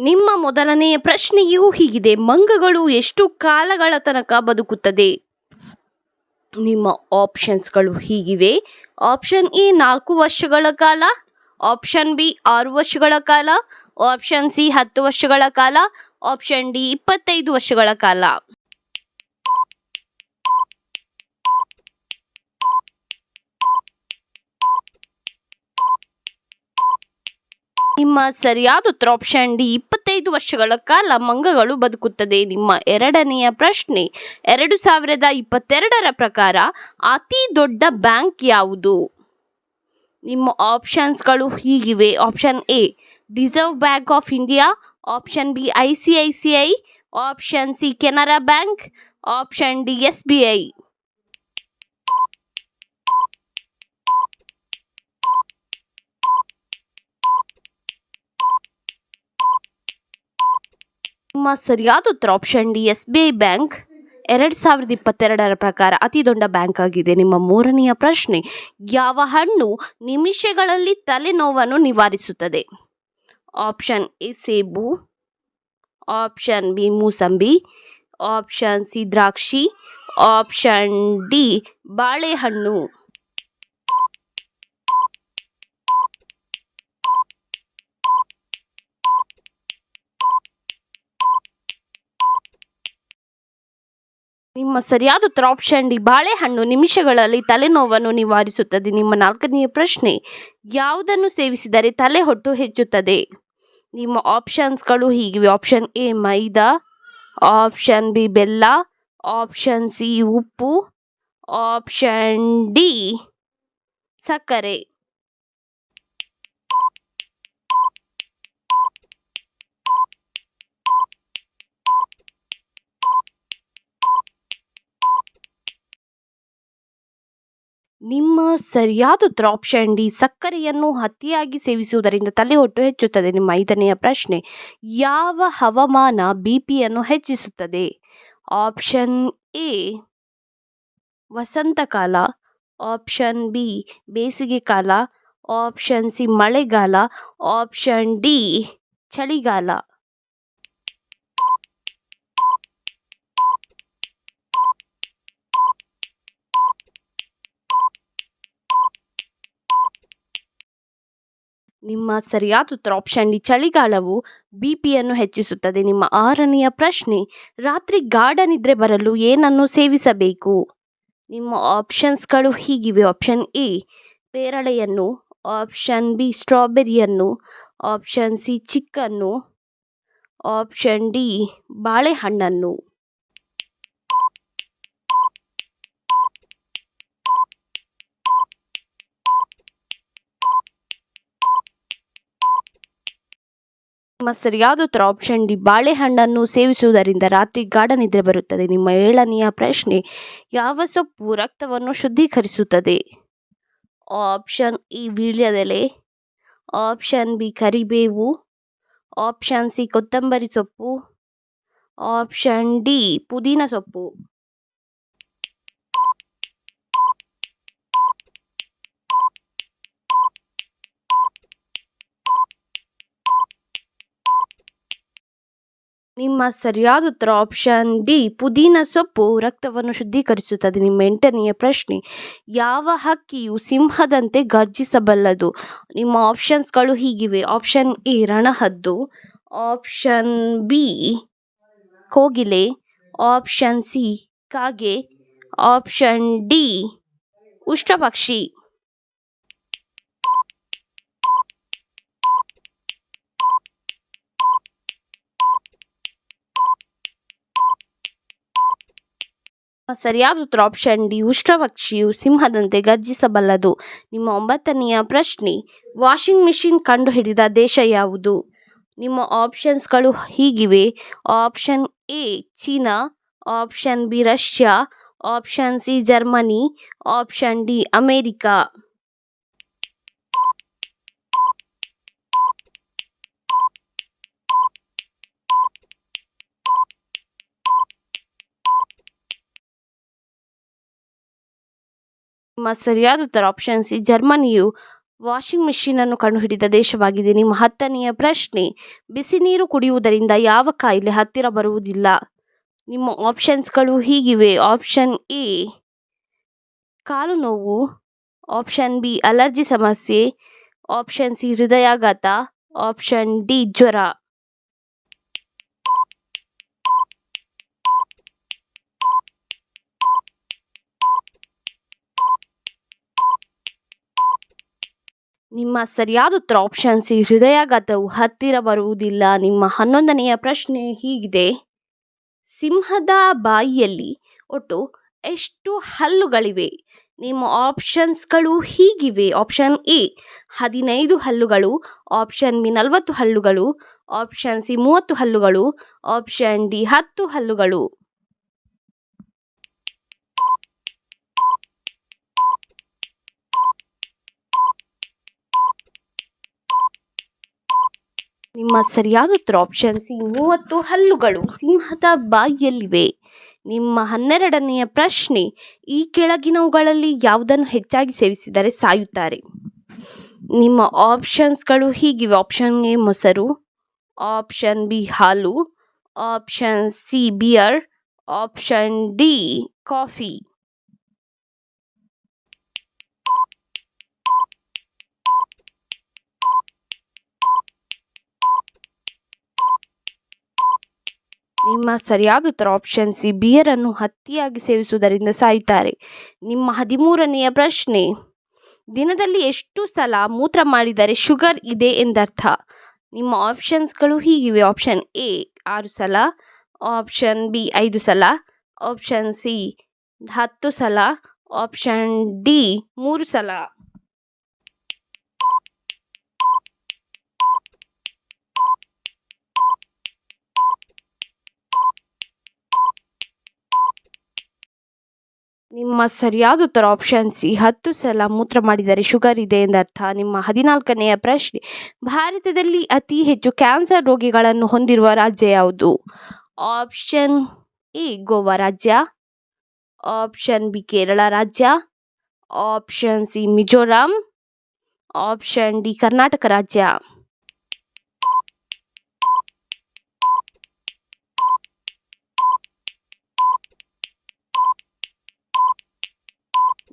ನಿಮ್ಮ ಮೊದಲನೆಯ ಪ್ರಶ್ನೆಯೂ ಹೀಗಿದೆ. ಮಂಗಗಳು ಎಷ್ಟು ಕಾಲಗಳ ತನಕ ಬದುಕುತ್ತದೆ? ನಿಮ್ಮ ಆಪ್ಷನ್ಸ್ಗಳು ಹೀಗಿವೆ. ಆಪ್ಷನ್ ಎ, ನಾಲ್ಕು ವರ್ಷಗಳ ಕಾಲ. ಆಪ್ಷನ್ ಬಿ, ಆರು ವರ್ಷಗಳ ಕಾಲ. ಆಪ್ಷನ್ ಸಿ, ಹತ್ತು ವರ್ಷಗಳ ಕಾಲ. ಆಪ್ಷನ್ ಡಿ, ಇಪ್ಪತ್ತೈದು ವರ್ಷಗಳ ಕಾಲ. ನಿಮ್ಮ ಸರಿಯಾದ ಉತ್ತರ ಆಪ್ಷನ್ ಡಿ ಇಪ್ಪತ್ತೈದು ವರ್ಷಗಳ ಕಾಲ ಮಂಗಗಳು ಬದುಕುತ್ತದೆ. ನಿಮ್ಮ ಎರಡನೆಯ ಪ್ರಶ್ನೆ, ಎರಡು ಸಾವಿರದ ಇಪ್ಪತ್ತೆರಡರ ಪ್ರಕಾರ ಅತಿ ದೊಡ್ಡ ಬ್ಯಾಂಕ್ ಯಾವುದು? ನಿಮ್ಮ ಆಪ್ಷನ್ಸ್ಗಳು ಹೀಗಿವೆ. Option A reserve bank of India option B I C I C I option C Canara bank. Option D S B I ನಿಮ್ಮ ಸರಿಯಾದ ಉತ್ತರ option D S B I bank ಎರಡು ಸಾವಿರದ ಇಪ್ಪತ್ತೆರಡರ ಪ್ರಕಾರ ಅತಿ ದೊಡ್ಡ ಬ್ಯಾಂಕ್ ಆಗಿದೆ. ನಿಮ್ಮ ಮೂರನೆಯ ಪ್ರಶ್ನೆ, ಯಾವ ಹಣ್ಣು ನಿಮಿಷಗಳಲ್ಲಿ ತಲೆನೋವನ್ನು ನಿವಾರಿಸುತ್ತದೆ? ಆಪ್ಷನ್ ಎ ಸೇಬು. ಆಪ್ಷನ್ ಬಿ ಮೂಸಂಬಿ. ಆಪ್ಷನ್ ಸಿ ದ್ರಾಕ್ಷಿ. ಆಪ್ಷನ್ ಡಿ ಬಾಳೆಹಣ್ಣು. ನಿಮ್ಮ ಸರಿಯಾದ ಉತ್ತರ ಆಪ್ಷನ್ ಡಿ ಬಾಳೆಹಣ್ಣು ನಿಮಿಷಗಳಲ್ಲಿ ತಲೆನೋವನ್ನು ನಿವಾರಿಸುತ್ತದೆ. ನಿಮ್ಮ ನಾಲ್ಕನೆಯ ಪ್ರಶ್ನೆ, ಯಾವುದನ್ನು ಸೇವಿಸಿದರೆ ತಲೆ ಹೊಟ್ಟು ಹೆಚ್ಚುತ್ತದೆ? ನಿಮ್ಮ ಆಪ್ಷನ್ಸ್ಗಳು ಹೀಗಿವೆ. ಆಪ್ಷನ್ ಎ ಮೈದಾ ಆಪ್ಷನ್ ಬಿ ಬೆಲ್ಲ ಆಪ್ಷನ್ ಸಿ ಉಪ್ಪು ಆಪ್ಷನ್ ಡಿ ಸಕ್ಕರೆ. ನಿಮ್ಮ ಸರಿಯಾದ ಡಿ ಸಕ್ಕರೆಯನ್ನು ಅತಿಯಾಗಿ ಸೇವಿಸುವುದರಿಂದ ತಲೆ ತಲೆಹೊಟ್ಟು ಹೆಚ್ಚುತ್ತದೆ. ನಿಮ್ಮ ಐದನೆಯ ಪ್ರಶ್ನೆ, ಯಾವ ಹವಾಮಾನ ಬಿ ಪಿಯನ್ನು ಹೆಚ್ಚಿಸುತ್ತದೆ? ಆಪ್ಷನ್ ಎ ವಸಂತಕಾಲ ಆಪ್ಷನ್ ಬಿ, ಬೇಸಿಗೆ ಕಾಲ. ಆಪ್ಷನ್ ಸಿ, ಮಳೆಗಾಲ. ಆಪ್ಷನ್ ಡಿ, ಚಳಿಗಾಲ. ನಿಮ್ಮ ಸರಿಯಾದ ಉತ್ತರ ಆಪ್ಷನ್ ಡಿ ಚಳಿಗಾಲವು ಬಿ ಪಿಯನ್ನು ಹೆಚ್ಚಿಸುತ್ತದೆ. ನಿಮ್ಮ ಆರನೆಯ ಪ್ರಶ್ನೆ, ರಾತ್ರಿ ಗಾಢ ನಿದ್ರೆ ಬರಲು ಏನನ್ನು ಸೇವಿಸಬೇಕು? ನಿಮ್ಮ ಆಪ್ಷನ್ಸ್ಗಳು ಹೀಗಿವೆ. ಆಪ್ಷನ್ ಎ ಪೇರಳೆಯನ್ನು ಆಪ್ಷನ್ ಬಿ ಸ್ಟ್ರಾಬೆರಿಯನ್ನು ಆಪ್ಷನ್ ಸಿ ಚಿಕ್ಕನ್ನು ಆಪ್ಷನ್ ಡಿ ಬಾಳೆಹಣ್ಣನ್ನು. ಸರಿಯಾದ ಉತ್ತರ ಆಪ್ಷನ್ ಡಿ ಬಾಳೆಹಣ್ಣನ್ನು ಸೇವಿಸುವುದರಿಂದ ರಾತ್ರಿ ಗಾಢ ನಿದ್ರೆ ಬರುತ್ತದೆ. ನಿಮ್ಮ ಏಳನೆಯ ಪ್ರಶ್ನೆ, ಯಾವ ಸೊಪ್ಪು ರಕ್ತವನ್ನು ಶುದ್ಧೀಕರಿಸುತ್ತದೆ? ಆಪ್ಷನ್ ಇ ವೀಳ್ಯದೆಲೆ. ಆಪ್ಷನ್ ಬಿ ಕರಿಬೇವು. ಆಪ್ಷನ್ ಸಿ ಕೊತ್ತಂಬರಿ ಸೊಪ್ಪು. ಆಪ್ಷನ್ ಡಿ ಪುದೀನ ಸೊಪ್ಪು. ನಿಮ್ಮ ಸರಿಯಾದ ಉತ್ತರ ಆಪ್ಷನ್ ಡಿ ಪುದೀನ ಸೊಪ್ಪು ರಕ್ತವನ್ನು ಶುದ್ಧೀಕರಿಸುತ್ತದೆ. ನಿಮ್ಮ ಎಂಟನೆಯ ಪ್ರಶ್ನೆ, ಯಾವ ಹಕ್ಕಿಯು ಸಿಂಹದಂತೆ ಗರ್ಜಿಸಬಲ್ಲದು ನಿಮ್ಮ ಆಪ್ಷನ್ಸ್ಗಳು ಹೀಗಿವೆ. ಆಪ್ಷನ್ ಎ ರಣಹದ್ದು. ಆಪ್ಷನ್ ಬಿ ಕೋಗಿಲೆ. ಆಪ್ಷನ್ ಸಿ ಕಾಗೆ. ಆಪ್ಷನ್ ಡಿ ಉಷ್ಟ್ರಪಕ್ಷಿ. ಸರಿಯಾದ ಉತ್ತರ ಆಪ್ಷನ್ ಡಿ ಉಷ್ಟ್ರಪಕ್ಷಿಯು ಸಿಂಹದಂತೆ ಗರ್ಜಿಸಬಲ್ಲದು. ನಿಮ್ಮ ಒಂಬತ್ತನೆಯ ಪ್ರಶ್ನೆ, ವಾಷಿಂಗ್ ಮಿಷಿನ್ ಕಂಡುಹಿಡಿದ ದೇಶ ಯಾವುದು? ನಿಮ್ಮ ಆಪ್ಷನ್ಸ್ಗಳು ಹೀಗಿವೆ. Option A, China, option B, Russia, option C, Germany, option D, America. ನಿಮ್ಮ ಸರಿಯಾದ ಉತ್ತರ ಆಪ್ಷನ್ ಸಿ, ಜರ್ಮನಿಯು ವಾಷಿಂಗ್ ಮಿಷಿನನ್ನು ಕಂಡುಹಿಡಿದ ದೇಶವಾಗಿದೆ. ನಿಮ್ಮ ಹತ್ತನೆಯ ಪ್ರಶ್ನೆ, ಬಿಸಿ ನೀರು ಕುಡಿಯುವುದರಿಂದ ಯಾವ ಕಾಯಿಲೆ ಹತ್ತಿರ ಬರುವುದಿಲ್ಲ? ನಿಮ್ಮ ಆಪ್ಷನ್ಸ್ಗಳು ಹೀಗಿವೆ. ಆಪ್ಷನ್ ಎ ಕಾಲು ನೋವು. ಆಪ್ಷನ್ ಬಿ ಅಲರ್ಜಿ ಸಮಸ್ಯೆ. ಆಪ್ಷನ್ ಸಿ ಹೃದಯಾಘಾತ. ಆಪ್ಷನ್ ಡಿ ಜ್ವರ. ನಿಮ್ಮ ಸರಿಯಾದ ಉತ್ತರ ಆಪ್ಷನ್ ಸಿ, ಹೃದಯಾಘಾತವು ಹತ್ತಿರ ಬರುವುದಿಲ್ಲ. ನಿಮ್ಮ ಹನ್ನೊಂದನೆಯ ಪ್ರಶ್ನೆ ಹೀಗಿದೆ. ಸಿಂಹದ ಬಾಯಿಯಲ್ಲಿ ಒಟ್ಟು ಎಷ್ಟು ಹಲ್ಲುಗಳಿವೆ? ನಿಮ್ಮ ಆಪ್ಷನ್ಸ್ಗಳು ಹೀಗಿವೆ. ಆಪ್ಷನ್ ಎ, ಹದಿನೈದು ಹಲ್ಲುಗಳು. ಆಪ್ಷನ್ ಬಿ, ನಲವತ್ತು ಹಲ್ಲುಗಳು. ಆಪ್ಷನ್ ಸಿ, ಮೂವತ್ತು ಹಲ್ಲುಗಳು. ಆಪ್ಷನ್ ಡಿ, ಹತ್ತು ಹಲ್ಲುಗಳು. ನಿಮ್ಮ ಸರಿಯಾದ ಉತ್ತರ ಆಪ್ಷನ್ ಸಿ ಮೂವತ್ತು ಹಲ್ಲುಗಳು ಸಿಂಹದ ಬಾಯಿಯಲ್ಲಿವೆ. ನಿಮ್ಮ ಹನ್ನೆರಡನೆಯ ಪ್ರಶ್ನೆ, ಈ ಕೆಳಗಿನವುಗಳಲ್ಲಿ ಯಾವುದನ್ನು ಹೆಚ್ಚಾಗಿ ಸೇವಿಸಿದರೆ ಸಾಯುತ್ತಾರೆ? ನಿಮ್ಮ ಆಪ್ಷನ್ಸ್ಗಳು ಹೀಗಿವೆ. ಆಪ್ಷನ್ ಎ, ಮೊಸರು ಆಪ್ಷನ್ ಬಿ, ಹಾಲು option C beer option D coffee ನಿಮ್ಮ ಸರಿಯಾದ ಉತ್ತರ ಆಪ್ಷನ್ ಸಿ ಬಿಯರನ್ನು ಹತ್ತಿಯಾಗಿ ಸೇವಿಸುವುದರಿಂದ ಸಾಯುತ್ತಾರೆ. ನಿಮ್ಮ ಹದಿಮೂರನೆಯ ಪ್ರಶ್ನೆ, ದಿನದಲ್ಲಿ ಎಷ್ಟು ಸಲ ಮೂತ್ರ ಮಾಡಿದರೆ ಶುಗರ್ ಇದೆ ಎಂದರ್ಥ? ನಿಮ್ಮ ಆಪ್ಷನ್ಸ್ಗಳು ಹೀಗಿವೆ. ಆಪ್ಷನ್ ಎ ಆರು ಸಲ. ಆಪ್ಷನ್ ಬಿ ಐದು ಸಲ. ಆಪ್ಷನ್ ಸಿ ಹತ್ತು ಸಲ. ಆಪ್ಷನ್ ಡಿ ಮೂರು ಸಲ. ನಿಮ್ಮ ಸರಿಯಾದ ಉತ್ತರ ಆಪ್ಷನ್ ಸಿ. ಹತ್ತು ಸಲ ಮೂತ್ರ ಮಾಡಿದರೆ ಶುಗರ್ ಇದೆ ಎಂದರ್ಥ ನಿಮ್ಮ ಹದಿನಾಲ್ಕನೆಯ ಪ್ರಶ್ನೆ. ಭಾರತದಲ್ಲಿ ಅತಿ ಹೆಚ್ಚು ಕ್ಯಾನ್ಸರ್ ರೋಗಿಗಳನ್ನು ಹೊಂದಿರುವ ರಾಜ್ಯ ಯಾವುದು? ಆಪ್ಷನ್ ಎ, ಗೋವಾ ರಾಜ್ಯ. ಆಪ್ಷನ್ ಬಿ, ಕೇರಳ ರಾಜ್ಯ. Option C, Mizoram. Option D, Karnataka ರಾಜ್ಯ.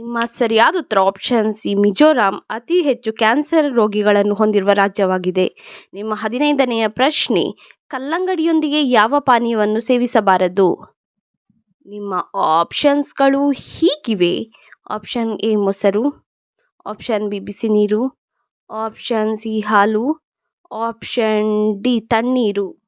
ನಿಮ್ಮ ಸರಿಯಾದ ಉತ್ತರ ಆಪ್ಷನ್ ಸಿ, ಮಿಜೋರಾಂ ಅತಿ ಹೆಚ್ಚು ಕ್ಯಾನ್ಸರ್ ರೋಗಿಗಳನ್ನು ಹೊಂದಿರುವ ರಾಜ್ಯವಾಗಿದೆ. ನಿಮ್ಮ ಹದಿನೈದನೆಯ ಪ್ರಶ್ನೆ, ಕಲ್ಲಂಗಡಿಯೊಂದಿಗೆ ಯಾವ ಪಾನೀಯವನ್ನು ಸೇವಿಸಬಾರದು? ನಿಮ್ಮ ಆಪ್ಷನ್ಸ್ಗಳು ಹೀಗಿವೆ. ಆಪ್ಷನ್ ಎ, ಮೊಸರು. ಆಪ್ಷನ್ ಬಿ, ಬಿಸಿ ನೀರು. ಆಪ್ಷನ್ ಸಿ, ಹಾಲು. ಆಪ್ಷನ್ ಡಿ, ತಣ್ಣೀರು.